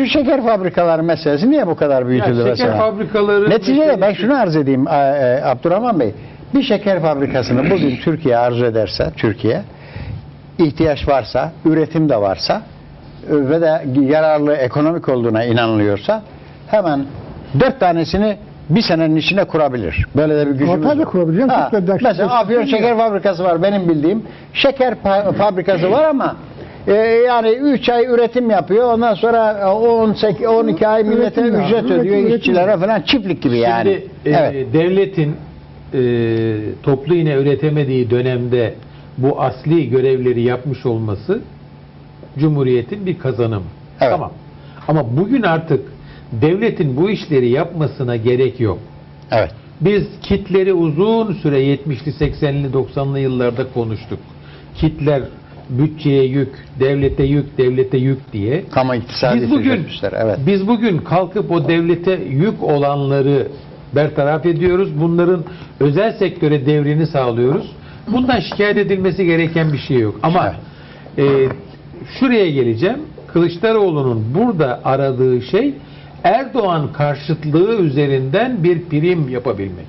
şu şeker fabrikaları meselesi niye bu kadar Ya büyütüldü şeker mesela? fabrikaları Neticede ben şunu arz edeyim e, Abdurrahman Bey. Bir şeker fabrikasını bugün Türkiye arzu ederse, Türkiye ihtiyaç varsa, üretim de varsa ve de yararlı ekonomik olduğuna inanılıyorsa hemen dört tanesini bir senenin içine kurabilir. Böyle de bir gücümüz tabii var. Türk Devlet Mesela Şeker Afyon Şeker Fabrikası var benim bildiğim. Şeker fa- fabrikası var ama e, yani 3 ay üretim yapıyor. Ondan sonra 18 12 ay millete Üretim ya, ücret üretim, ödüyor üretim. işçilere falan çiftlik gibi yani. Şimdi e, evet. devletin e, toplu iğne üretemediği dönemde bu asli görevleri yapmış olması Cumhuriyet'in bir kazanımı. Evet. Tamam. Ama bugün artık devletin bu işleri yapmasına gerek yok. Evet. Biz kitleri uzun süre 70'li 80'li 90'lı yıllarda konuştuk. Kitler bütçeye yük, devlete yük, devlete yük diye. Kamu iktisadi Biz bugün evet. biz bugün kalkıp o devlete yük olanları bertaraf ediyoruz. Bunların özel sektöre devrini sağlıyoruz. Bundan şikayet edilmesi gereken bir şey yok. Ama e, şuraya geleceğim. Kılıçdaroğlu'nun burada aradığı şey Erdoğan karşıtlığı üzerinden bir prim yapabilmek.